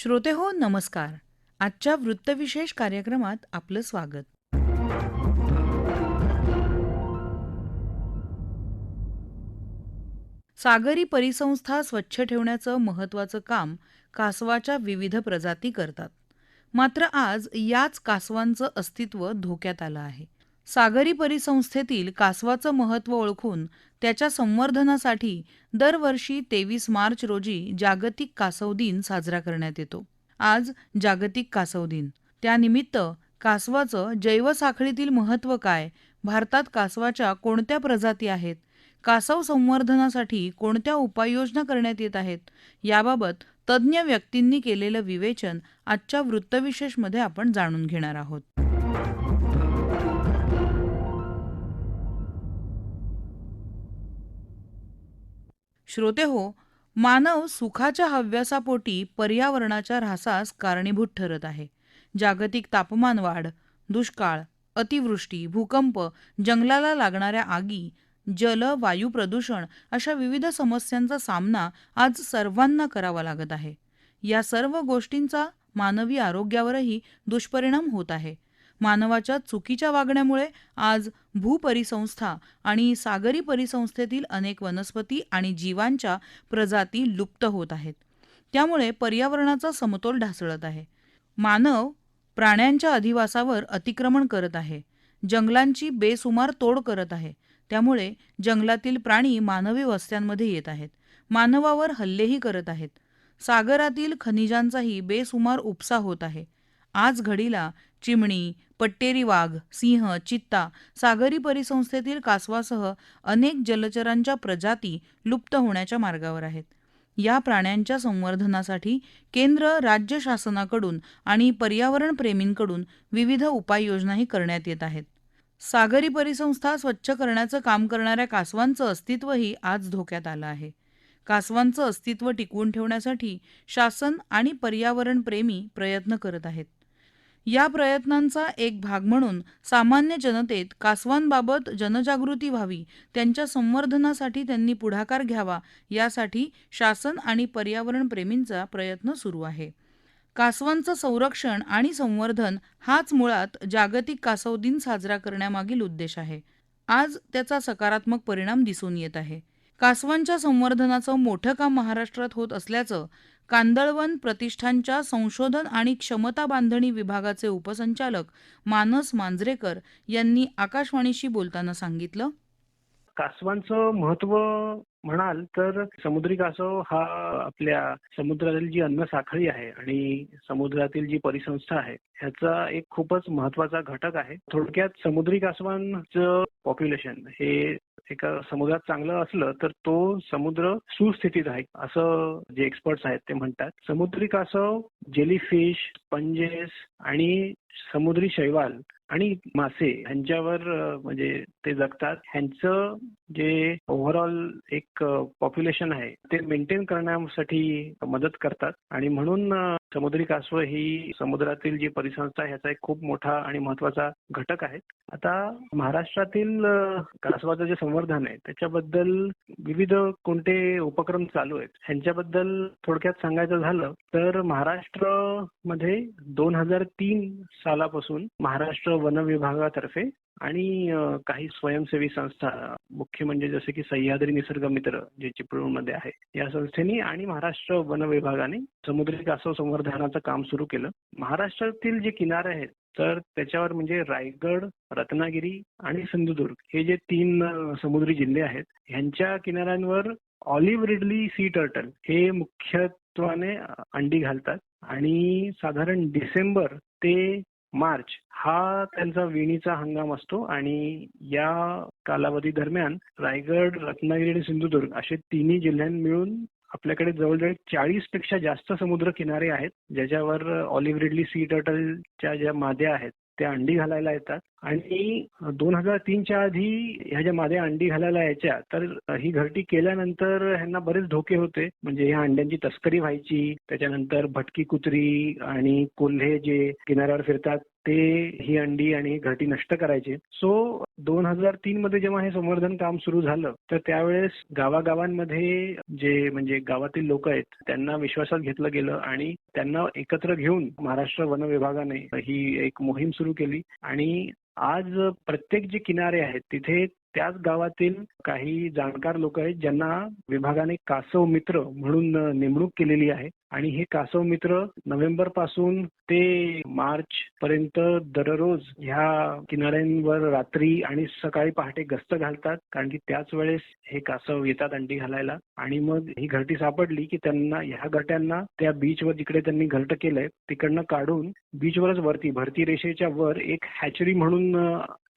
श्रोते हो नमस्कार. आजच्या वृत्तविशेष कार्यक्रमात आपलं स्वागत. सागरी परिसंस्था स्वच्छ ठेवण्याचं महत्त्वाचं काम कासवाच्या विविध प्रजाती करतात. मात्र आज याच कासवांचं अस्तित्व धोक्यात आलं आहे. सागरी परिसंस्थेतील कासवाचं महत्त्व ओळखून त्याच्या संवर्धनासाठी दरवर्षी तेवीस मार्च रोजी जागतिक कासव दिन साजरा करण्यात येतो. आज जागतिक कासव दिन. त्यानिमित्त कासवाचं जैवसाखळीतील महत्त्व काय? भारतात कासवाच्या कोणत्या प्रजाती आहेत? कासव संवर्धनासाठी कोणत्या उपाययोजना करण्यात येत आहेत? याबाबत तज्ज्ञ व्यक्तींनी केलेलं विवेचन आजच्या वृत्तविशेषमध्ये आपण जाणून घेणार आहोत. श्रोते हो मानव सुखाच्या हव्यासापोटी पर्यावरणाच्या ऱ्हासास कारणीभूत ठरत आहे. जागतिक तापमान वाढ दुष्काळ अतिवृष्टी भूकंप जंगलाला लागणाऱ्या आगी जल वायू प्रदूषण अशा विविध समस्यांचा सामना आज सर्वांना करावा लागत आहे. या सर्व गोष्टींचा मानवी आरोग्यावरही दुष्परिणाम होत आहे. मानवाच्या चुकीच्या वागण्यामुळे आज भूपरिसंस्था आणि सागरी परिसंस्थेतील अनेक वनस्पती आणि जीवांच्या प्रजाती लुप्त होत आहेत. त्यामुळे पर्यावरणाचा समतोल ढासळत आहे. मानव प्राण्यांच्या अधिवासावर अतिक्रमण करत आहे. जंगलांची बेसुमार तोड करत आहे. त्यामुळे जंगलातील प्राणी मानवी वस्त्यांमध्ये येत आहेत. मानवावर हल्लेही करत आहेत. सागरातील खनिजांचाही बेसुमार उपसा होत आहे. आज घडीला चिमणी पट्टेरी वाघ सिंह चित्ता सागरी परिसंस्थेतील कासवासह अनेक जलचरांच्या प्रजाती लुप्त होण्याच्या मार्गावर आहेत. या प्राण्यांच्या संवर्धनासाठी केंद्र राज्य शासनाकडून आणि पर्यावरण प्रेमींकडून विविध उपाययोजनाही करण्यात येत आहेत. सागरी परिसंस्था स्वच्छ करण्याचं काम करणाऱ्या कासवांचं अस्तित्वही आज धोक्यात आलं आहे. कासवांचं अस्तित्व टिकवून ठेवण्यासाठी शासन आणि पर्यावरण प्रेमी प्रयत्न करत आहेत. या प्रयत्नांचा एक भाग म्हणून सामान्य जनतेत कासवांबाबत जनजागृती व्हावी त्यांच्या संवर्धनासाठी त्यांनी पुढाकार घ्यावा यासाठी शासन आणि पर्यावरण प्रेमींचा प्रयत्न सुरू आहे. कासवांचं संरक्षण आणि संवर्धन हाच मुळात जागतिक कासव दिन साजरा करण्यामागील उद्देश आहे. आज त्याचा सकारात्मक परिणाम दिसून येत आहे. कासवांच्या संवर्धनाचं मोठं काम महाराष्ट्रात होत असल्याचं कांदळवन प्रतिष्ठानच्या संशोधन आणि क्षमता बांधणी विभागाचे उपसंचालक मानस मांजरेकर यांनी आकाशवाणीशी बोलताना सांगितलं. कासवांचं महत्त्व म्हणाल तर समुद्री कासव हा आपल्या समुद्रातील जी अन्न साखळी आहे आणि समुद्रातील जी परिसंस्था आहे ह्याचा एक खूपच महत्त्वाचा घटक आहे. थोडक्यात समुद्री कासवांचं पॉप्युलेशन हे एका समुद्रात चांगलं असलं तर तो समुद्र सुस्थितीत आहे असं जे एक्सपर्ट्स आहेत ते म्हणतात. समुद्री कासव जेलीफिश पंजेस आणि समुद्री शैवाल आणि मासे ह्यांच्यावर म्हणजे ते जगतात. ह्यांचं जे ओव्हरऑल एक पॉप्युलेशन आहे ते मेंटेन करण्यासाठी मदत करतात. आणि म्हणून समुद्री कासव ही समुद्रातील जी परिसंस्था ह्याचा एक खूप मोठा आणि महत्त्वाचा घटक आहे. आता महाराष्ट्रातील कासवाचं जे संवर्धन आहे त्याच्याबद्दल विविध कोणते उपक्रम चालू आहेत ह्यांच्याबद्दल थोडक्यात सांगायचं झालं तर महाराष्ट्रमध्ये दोन हजार तीन सालापासून महाराष्ट्र वन विभागातर्फे आणि काही स्वयंसेवी संस्था मुख्य म्हणजे जसे की सह्याद्री निसर्ग मित्र जे चिपळूणमध्ये आहे या संस्थेने आणि महाराष्ट्र वन विभागाने समुद्री कासव संवर्धनाचं काम सुरू केलं. महाराष्ट्रातील जे किनारे आहेत तर त्याच्यावर म्हणजे रायगड रत्नागिरी आणि सिंधुदुर्ग हे जे तीन समुद्री जिल्हे आहेत ह्यांच्या किनाऱ्यांवर ऑलिव्ह रिडली सी टर्टल हे मुख्यत्वाने अंडी घालतात आणि साधारण डिसेंबर ते मार्च हा त्यांचा विणीचा हंगाम असतो आणि या कालावधी दरम्यान रायगड रत्नागिरी आणि सिंधुदुर्ग असे तिन्ही जिल्ह्यांनी मिळून आपल्याकडे जवळजवळ चाळीसपेक्षा जास्त समुद्र किनारे आहेत ज्याच्यावर ऑलिव्ह रिडली सी टर्टलच्या ज्या माद्या आहेत त्या अंडी घालायला येतात. आणि दोन हजार तीनच्या आधी ह्या ज्या माद्या अंडी घालायला यायच्या तर ही घरटी केल्यानंतर ह्यांना बरेच धोके होते. म्हणजे ह्या अंड्यांची तस्करी व्हायची त्याच्यानंतर भटकी कुत्री आणि कोल्हे जे किनाऱ्यावर फिरतात ते ही अंडी आणि घरटी नष्ट करायचे. सो दोन हजार तीन मध्ये जेव्हा हे संवर्धन काम सुरू झालं तर त्यावेळेस गावागावांमध्ये जे म्हणजे गावातील लोक आहेत त्यांना विश्वासात घेतलं गेलं आणि त्यांना एकत्र घेऊन महाराष्ट्र वन विभागाने ही एक मोहीम सुरू केली. आणि आज प्रत्येक जे किनारे आहेत तिथे त्याच गावातील काही जाणकार लोक आहेत ज्यांना विभागाने कासव मित्र म्हणून नेमणूक केलेली आहे. आणि हे कासव मित्र नोव्हेंबरपासून ते मार्च पर्यंत दररोज ह्या किनाऱ्यांवर रात्री आणि सकाळी पहाटे गस्त घालतात कारण की त्याच वेळेस हे कासव येतात अंडी घालायला. आणि मग ही घरटी सापडली की त्यांना ह्या घरट्यांना त्या बीचवर जिकडे त्यांनी घरट केलंय तिकडनं काढून बीचवरच वरती भरती रेषेच्या वर एक हॅचरी म्हणून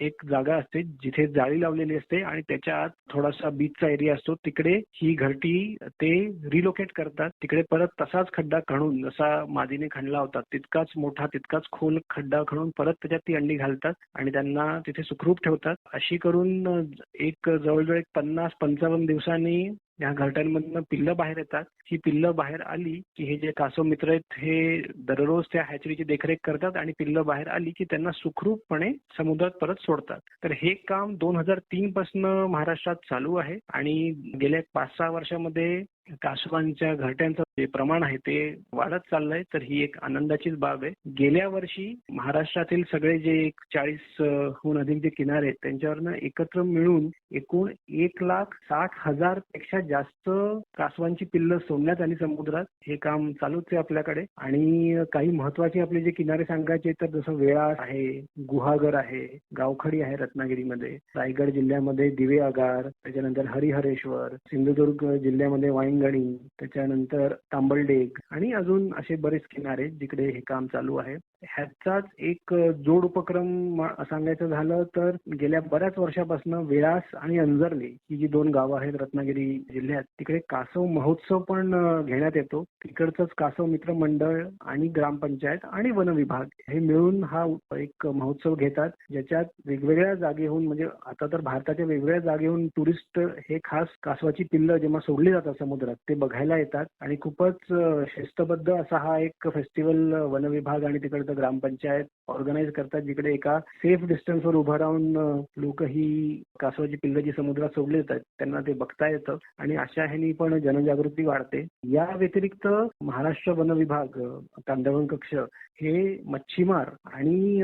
एक जागा असते जिथे जाळी लावलेली असते आणि त्याच्या आत थोडासा बीचचा एरिया असतो. तिकडे ही घरटी ते रिलोकेट करतात. तिकडे परत तसाच खड्डा खणून जसा मादीने खणला होता तितकाच मोठा तितकाच खोल खड्डा खणून परत त्याच्यात ती अंडी घालतात आणि त्यांना तिथे सुखरूप ठेवतात. अशी करून एक जवळजवळ एक पन्नास पंचावन्न दिवसांनी या घरट्यांमधनं पिल्लं बाहेर येतात. ही पिल्लं बाहेर आली की हे जे कासव मित्र आहेत हे दररोज त्या हॅचरीची देखरेख करतात आणि पिल्लं बाहेर आली की त्यांना सुखरूपपणे समुद्रात परत सोडतात. तर हे काम दोन हजार तीन पासून महाराष्ट्रात चालू आहे आणि गेल्या पाच सहा वर्षामध्ये कासवांच्या घरट्यांचं जे प्रमाण आहे ते वाढत चाललंय तर ही एक आनंदाचीच बाब आहे. गेल्या वर्षी महाराष्ट्रातील सगळे जे एक चाळीस हून अधिक जे किनारे आहेत त्यांच्यावरनं एकत्र मिळून एकूण एक लाख साठ हजारपेक्षा जास्त कासवांची पिल्लं सोडण्यात आली समुद्रात हे काम चालूच आहे आपल्याकडे. आणि काही महत्त्वाचे आपले जे किनारे सांगायचे तर जसं वेळास आहे गुहागर आहे गावखडी आहे रत्नागिरीमध्ये रायगड जिल्ह्यामध्ये दिवे आगार त्याच्यानंतर हरिहरेश्वर सिंधुदुर्ग जिल्ह्यामध्ये वाईंगणी त्याच्यानंतर तांबलडेग आणि अजून असे बरेच किनारे जिकडे हे काम चालू आहे. ह्याचाच एक जोड उपक्रम सांगायचं झालं तर गेल्या बऱ्याच वर्षापासून वेळास आणि अंजर्ले ही जी दोन गावं आहेत रत्नागिरी जिल्ह्यात तिकडे कासव महोत्सव पण घेण्यात येतो. तिकडचंच कासव मित्र मंडळ आणि ग्रामपंचायत आणि वन विभाग हे मिळून हा एक महोत्सव घेतात. ज्याच्यात वेगवेगळ्या जागेहून म्हणजे आता तर भारताच्या वेगवेगळ्या जागेहून टुरिस्ट हे खास कासवाची पिल्लं जेव्हा सोडली जातात समुद्रात ते बघायला येतात. आणि खूपच शिस्तबद्ध असा हा एक फेस्टिवल वन विभाग आणि तिकडचं ग्रामपंचायत ऑर्गनाईज करतात जिकडे एका सेफ डिस्टन्सवर उभं राहून लोक ही कासवाची पिल्लं जी समुद्रात सोडली जातात त्यांना ते बघता येतं आणि अशा ह्यानी पण जनजागृती वाढते. या व्यतिरिक्त महाराष्ट्र वन विभाग अ, कांदळवन कक्ष हे मच्छीमार आणि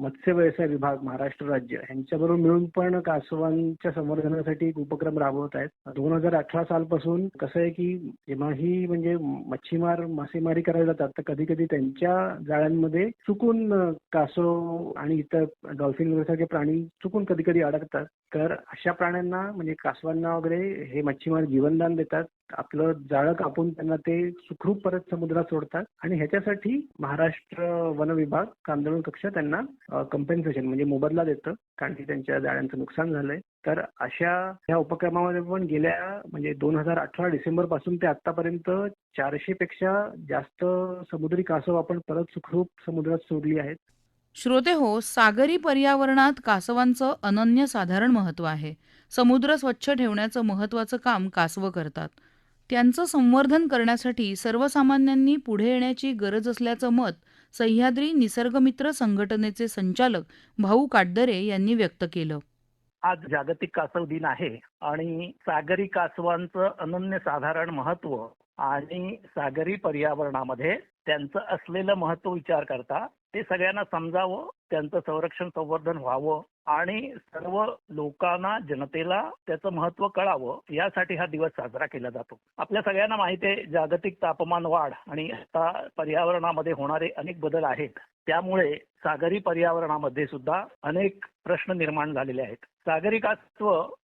मत्स्य व्यवसाय विभाग महाराष्ट्र राज्य यांच्याबरोबर मिळून पण कासवांच्या संवर्धनासाठी एक उपक्रम राबवत आहेत. दोन हजार अठरा सालपासून कसं आहे की जेव्हाही म्हणजे मच्छीमार मासेमारी करायला जातात तर कधी कधी त्यांच्या जाळ्यांमध्ये चुकून कासव आणि इतर डॉल्फिन वगैरे सारखे प्राणी चुकून कधी कधी अडकतात. तर अशा प्राण्यांना म्हणजे कासवांना वगैरे हे मच्छीमार जीवनदान देतात. आपलं जाळं कापून त्यांना ते सुखरूप परत समुद्रात सोडतात. आणि ह्याच्यासाठी महाराष्ट्र वन विभाग कांदळून कक्ष त्यांना कम्पेन्सेशन म्हणजे मोबदला देतं. कारण की त्यांच्या जाळ्यांचं नुकसान झालंय. तर अशा ह्या उपक्रमामध्ये पण गेल्या म्हणजे दोन हजार अठरा डिसेंबरपासून ते आतापर्यंत चारशे पेक्षा जास्त समुद्री कासव आपण परत सुखरूप समुद्रात सोडली आहेत. श्रोते हो सागरी पर्यावरणात कासवांचं अनन्यसाधारण महत्त्व आहे. समुद्र स्वच्छ ठेवण्याचं महत्त्वाचं काम कासवं करतात. त्यांचं संवर्धन करण्यासाठी सर्वसामान्यांनी पुढे येण्याची गरज असल्याचं मत सह्याद्री निसर्गमित्र संघटनेचे संचालक भाऊ काटदरे यांनी व्यक्त केलं. आज जागतिक कासव दिन आहे आणि सागरी कासवांचं अनन्य साधारण महत्त्व आणि सागरी पर्यावरणामध्ये त्यांचं असलेलं महत्त्व विचार करता ते सगळ्यांना समजावं त्यांचं संरक्षण संवर्धन व्हावं आणि सर्व लोकांना जनतेला त्याचं महत्त्व कळावं यासाठी हा दिवस साजरा केला जातो. आपल्या सगळ्यांना माहिती आहे जागतिक तापमान वाढ आणि आता पर्यावरणामध्ये होणारे अनेक बदल आहेत. त्यामुळे सागरी पर्यावरणामध्ये सुद्धा अनेक प्रश्न निर्माण झालेले आहेत. सागरी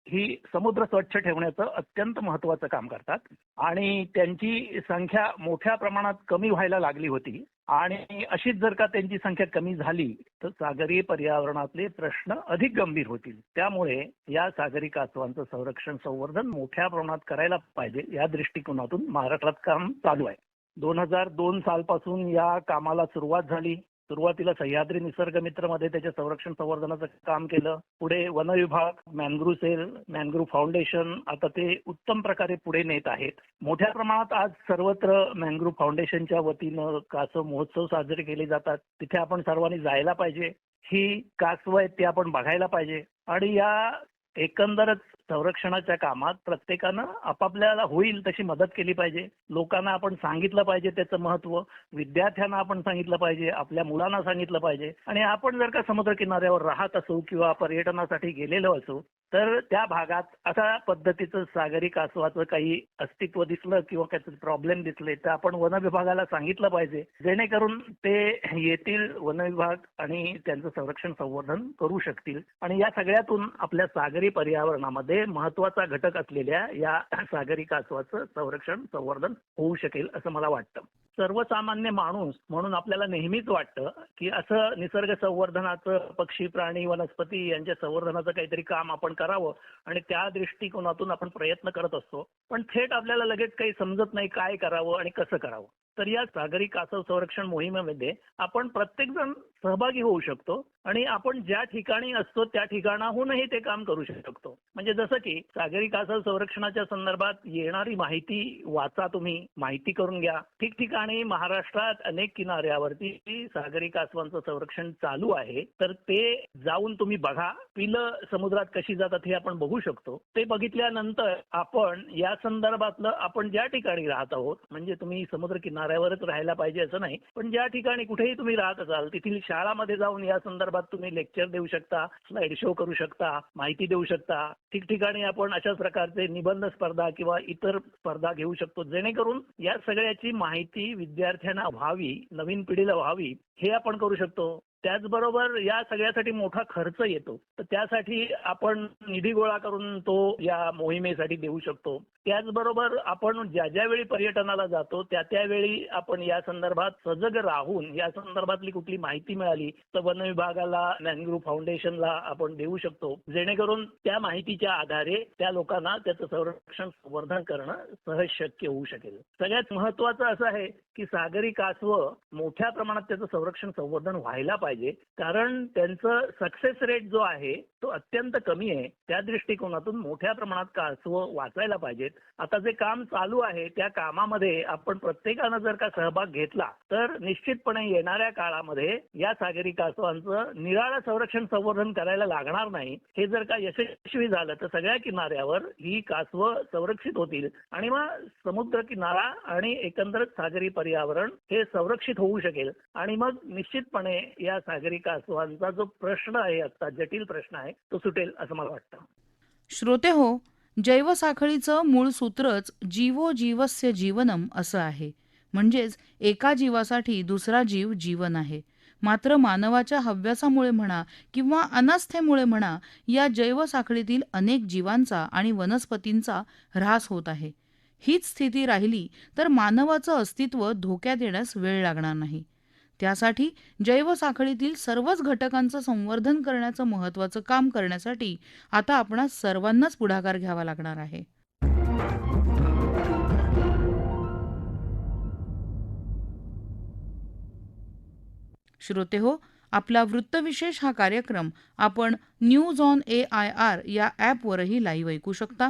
ही समुद्र स्वच्छ ठेवण्याचं अत्यंत महत्वाचं काम करतात. आणि त्यांची संख्या मोठ्या प्रमाणात कमी व्हायला लागली होती. आणि अशीच जर का त्यांची संख्या कमी झाली तर सागरी पर्यावरणातले प्रश्न अधिक गंभीर होतील. त्यामुळे या सागरी कासवांचं संरक्षण संवर्धन मोठ्या प्रमाणात करायला पाहिजे या दृष्टिकोनातून महाराष्ट्रात काम चालू आहे. दोन हजार दोन सालपासून या कामाला सुरुवात झाली. सुरुवातीला सह्याद्री निसर्ग मित्रमध्ये त्याच्या संरक्षण संवर्धनाचं काम केलं. पुढे वन विभाग मॅनग्रू सेल मॅनग्रू फाउंडेशन आता ते उत्तम प्रकारे पुढे नेत आहेत. मोठ्या प्रमाणात आज सर्वत्र मॅनग्रू फाउंडेशनच्या वतीनं कासव महोत्सव साजरे केले जातात. तिथे आपण सर्वांनी जायला पाहिजे. ही कासव आहेत ते आपण बघायला पाहिजे. आणि या एकंदरच संरक्षणाच्या कामात प्रत्येकानं आपापल्याला होईल तशी मदत केली पाहिजे. लोकांना आपण सांगितलं पाहिजे त्याचं महत्त्व. विद्यार्थ्यांना आपण सांगितलं पाहिजे. आपल्या मुलांना सांगितलं पाहिजे. आणि आपण जर का समुद्र किनाऱ्यावर राहत असू किंवा पर्यटनासाठी गेलेलो असू तर त्या भागात अशा पद्धतीचं सागरी कासवाचं काही अस्तित्व दिसलं किंवा काही प्रॉब्लेम दिसले तर आपण वन विभागाला सांगितलं पाहिजे जेणेकरून ते येतील वन विभाग आणि त्यांचं संरक्षण संवर्धन करू शकतील. आणि या सगळ्यातून आपल्या सागरी पर्यावरणामध्ये महत्त्वाचा घटक असलेल्या या सागरी कासवाचं संरक्षण संवर्धन होऊ शकेल असं मला वाटतं. सर्वसामान्य माणूस म्हणून आपल्याला नेहमीच वाटतं की असं निसर्ग संवर्धनाचं पक्षी प्राणी वनस्पती यांच्या संवर्धनाचं काहीतरी काम आपण करावं आणि त्या दृष्टिकोनातून आपण प्रयत्न करत असतो. पण थेट आपल्याला लगेच काही समजत नाही काय करावं आणि कसं करावं. तर या सागरी कासव संरक्षण मोहिमेमध्ये आपण प्रत्येक जण सहभागी होऊ शकतो. आणि आपण ज्या ठिकाणी असतो त्या ठिकाणाहूनही ते काम करू शकतो. म्हणजे जसं की सागरी कासव संरक्षणाच्या संदर्भात येणारी माहिती वाचा तुम्ही माहिती करून घ्या. ठिकठिकाणी महाराष्ट्रात अनेक किनाऱ्यावरती सागरी कासवांचं संरक्षण चालू आहे. तर ते जाऊन तुम्ही बघा. पिलं समुद्रात कशी जातात हे आपण बघू शकतो. ते बघितल्यानंतर आपण या संदर्भातलं आपण ज्या ठिकाणी राहत आहोत म्हणजे तुम्ही समुद्र किनाऱ्यावरच राहायला पाहिजे असं नाही पण ज्या ठिकाणी कुठेही तुम्ही राहत असाल तिथील शाळामध्ये जाऊन या संदर्भात तुम्ही लेक्चर देऊ शकता स्लाइड शो करू शकता माहिती देऊ शकता. ठिकठिकाणी आपण अशाच प्रकारचे निबंध स्पर्धा किंवा इतर स्पर्धा घेऊ शकतो. जेणेकरून या सगळ्याची माहिती विद्यार्थ्यांना व्हावी नवीन पिढीला व्हावी हे आपण करू शकतो. त्याचबरोबर या सगळ्यासाठी मोठा खर्च येतो. तर त्यासाठी आपण निधी गोळा करून तो या मोहिमेसाठी देऊ शकतो. त्याचबरोबर आपण ज्या ज्या वेळी पर्यटनाला जातो त्या त्यावेळी आपण या संदर्भात सजग राहून या संदर्भातली कुठली माहिती मिळाली तर वन विभागाला मॅनग्रू फाउंडेशनला आपण देऊ शकतो. जेणेकरून त्या माहितीच्या आधारे त्या लोकांना त्याचं संरक्षण संवर्धन करणं सहज शक्य होऊ शकेल. सगळ्यात महत्वाचं असं आहे की सागरी कासव मोठ्या प्रमाणात त्याचं संरक्षण संवर्धन व्हायला पाहिजे. कारण त्यांचा सक्सेस रेट जो आहे तो अत्यंत कमी आहे. त्या दृष्टिकोनातून मोठ्या प्रमाणात कासव वाचायला पाहिजेत. आता जे काम चालू आहे त्या कामामध्ये आपण प्रत्येकानं जर का सहभाग घेतला तर निश्चितपणे येणाऱ्या काळामध्ये या सागरी कासवांचं निराळं संरक्षण संवर्धन करायला लागणार नाही. हे जर का यशस्वी झालं तर सगळ्या किनाऱ्यावर ही कासवं संरक्षित होतील. आणि मग समुद्र किनारा आणि एकंदरच सागरी पर्यावरण हे संरक्षित होऊ शकेल. आणि मग निश्चितपणे या सागरी कासवांचा जो प्रश्न आहे आता जटिल प्रश्न आहे तो सुटेल असं मला वाटतं. श्रोते हो जैवसाखळीचं मूळ सूत्रच जीवो जीवस्य जीवनम असं आहे. म्हणजेच एका जीवासाठी दुसरा जीव जीवन आहे. मात्र मानवाच्या हव्यासामुळे म्हणा किंवा अनास्थेमुळे म्हणा या जैवसाखळीतील अनेक जीवांचा आणि वनस्पतींचा ऱ्हास होत आहे. हीच स्थिती राहिली तर मानवाचं अस्तित्व धोक्यात येण्यास वेळ लागणार नाही. त्यासाठी जैवसाखळीतील सर्वच घटकांचं संवर्धन करण्याचं महत्त्वाचं काम करण्यासाठी आता आपणास सर्वांनाच पुढाकार घ्यावा लागणार आहे. श्रोते हो आपला वृत्तविशेष हा कार्यक्रम आपण news on A I R या ॲपवरही लाईव्ह ऐकू शकता.